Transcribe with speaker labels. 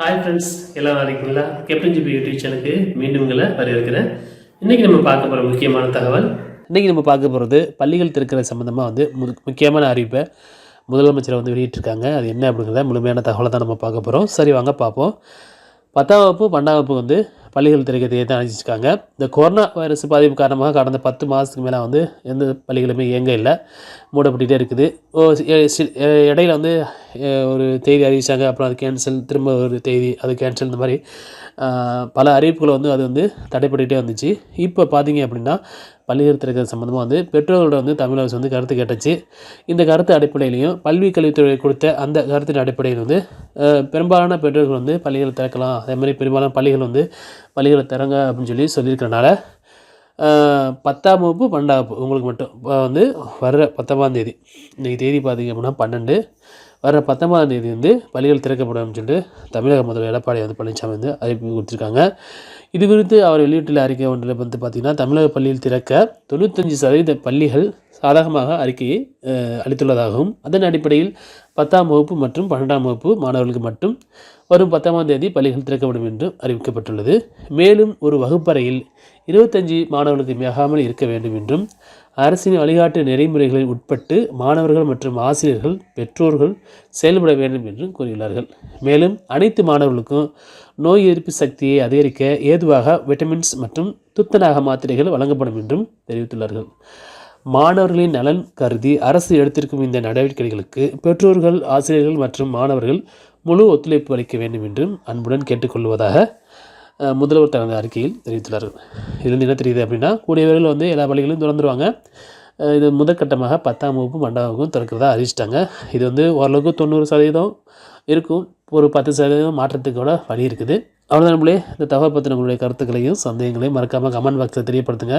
Speaker 1: Hi friends எல்லாம் நல்லா இருக்கீங்களா? கேப்டன் ஜிபி யூடியூப் சேனலுக்கு மீண்டும் உங்களை வரவேற்கிறேன். இன்றைக்கி நம்ம பார்க்க போகிற முக்கியமான தகவல் இன்றைக்கி நம்ம பார்க்க போகிறது பள்ளிகள் திறக்கிற சம்மந்தமாக வந்து முக்கியமான அறிவிப்பை முதலமைச்சர் வந்து வெளியிட்டிருக்காங்க. அது என்ன அப்படிங்கிறத முழுமையான தகவலை தான் நம்ம பார்க்க போகிறோம் சரி வாங்க பார்ப்போம். பத்தாம் வகுப்பு பன்னெண்டாம் வகுப்பு வந்து பள்ளிகள் திறக்கிறதுக்கு தான் அறிவிச்சிருக்காங்க இந்த கொரோனா வைரஸ் பாதிப்பு காரணமாக கடந்த பத்து மாதத்துக்கு மேலே வந்து எந்த பள்ளிகளுமே இயங்க இல்லை. மூடப்பட்டுகிட்டே இருக்குது. ஓ சி- இடையில வந்து ஒரு தேதி அறிவிச்சாங்க. அப்புறம் அது கேன்சல் திரும்ப ஒரு தேதி அது கேன்சல் இந்த மாதிரி பல அறிவிப்புகளை வந்து அது வந்து தடைப்பட்டுகிட்டே வந்துச்சு. இப்போ பார்த்தீங்க அப்படின்னா பள்ளிகள் திறக்கிறது சம்மந்தமாக வந்து பெற்றோர்களோட வந்து தமிழ் அரசு வந்து கருத்து கேட்டுச்சு. இந்த கருத்து அடிப்படையிலையும் கல்வி கல்வித்துறை கொடுத்த அந்த கருத்தின் அடிப்படையில் வந்து பெரும்பாலான பெற்றோர்கள் வந்து பள்ளிகளை திறக்கலாம். அதே மாதிரி பெரும்பாலான பள்ளிகள் வந்து பள்ளிகளை திறங்க அப்படின்னு சொல்லி சொல்லியிருக்கறனால பத்தாம் வகுப்பு பன்னெண்டாம் வகுப்பு உங்களுக்கு மட்டும் இப்போ வந்து வர்ற பத்தாம் தேதி இன்றைக்கி தேதி பார்த்தீங்க அப்படின்னா பன்னெண்டு. வர பத்தொன்பதாம் தேதி வந்து பள்ளிகள் திறக்கப்படும் சொல்லிட்டு தமிழக முதல்வர் எடப்பாடி வந்து பழனிசாமி வந்து அறிவிப்பு கொடுத்துருக்காங்க. இது குறித்து அவர் வெளியிட்டுள்ள அறிக்கை ஒன்றில் வந்து பார்த்திங்கன்னா தமிழக பள்ளியில் திறக்க தொண்ணூத்தஞ்சு சதவீத பள்ளிகள் சாதகமாக அறிக்கையை அளித்துள்ளதாகவும் அதன் அடிப்படையில் பத்தாம் வகுப்பு மற்றும் பன்னெண்டாம் வகுப்பு மாணவர்களுக்கு மட்டும் வரும் பத்தாம் தேதி பள்ளிகள் திறக்கப்படும் என்றும் அறிவிக்கப்பட்டுள்ளது. மேலும் ஒரு வகுப்பறையில் இருபத்தஞ்சி மாணவர்களுக்கு மிகாமல் இருக்க வேண்டும் என்றும் அரசின் வழிகாட்டு நெறிமுறைகளில் உட்பட்டு மாணவர்கள் மற்றும் ஆசிரியர்கள் பெற்றோர்கள் செயல்பட வேண்டும் என்றும் கூறியுள்ளார்கள். மேலும் அனைத்து மாணவர்களுக்கும் நோய் எதிர்ப்பு சக்தியை அதிகரிக்க ஏதுவாக விட்டமின்ஸ் மற்றும் துத்தநாக மாத்திரைகள் வழங்கப்படும் என்றும் தெரிவித்துள்ளார்கள். மாணவர்களின் நலன் கருதி அரசு எடுத்திருக்கும் இந்த நடவடிக்கைகளுக்கு பெற்றோர்கள் ஆசிரியர்கள் மற்றும் மாணவர்கள் முழு ஒத்துழைப்பு அளிக்க வேண்டும் என்றும் அன்புடன் கேட்டுக்கொள்வதாக முதல்வர் தனது அறிக்கையில் தெரிவித்துள்ளார்கள் இதுலேருந்து என்ன தெரியுது அப்படின்னா கூடிய விரைவில் வந்து எல்லா பள்ளிகளையும் திறந்துருவாங்க. இது முதற்கட்டமாக பத்தாம் வகுப்பு பன்னெண்டாம் வகுப்பும் திறக்கிறதா அறிவிச்சிட்டாங்க. இது வந்து ஓரளவுக்கு தொண்ணூறு சதவீதம் இருக்கும். ஒரு பத்து சதவீதம் மாற்றத்துக்கோட வழி இருக்குது. அவ்வளோதான் நம்மளே இந்த தகவல் பற்றின உங்களுடைய கருத்துக்களையும் சந்தேகங்களையும் மறக்காமல் கமெண்ட் பாக்ஸில் தெரியப்படுத்துங்க.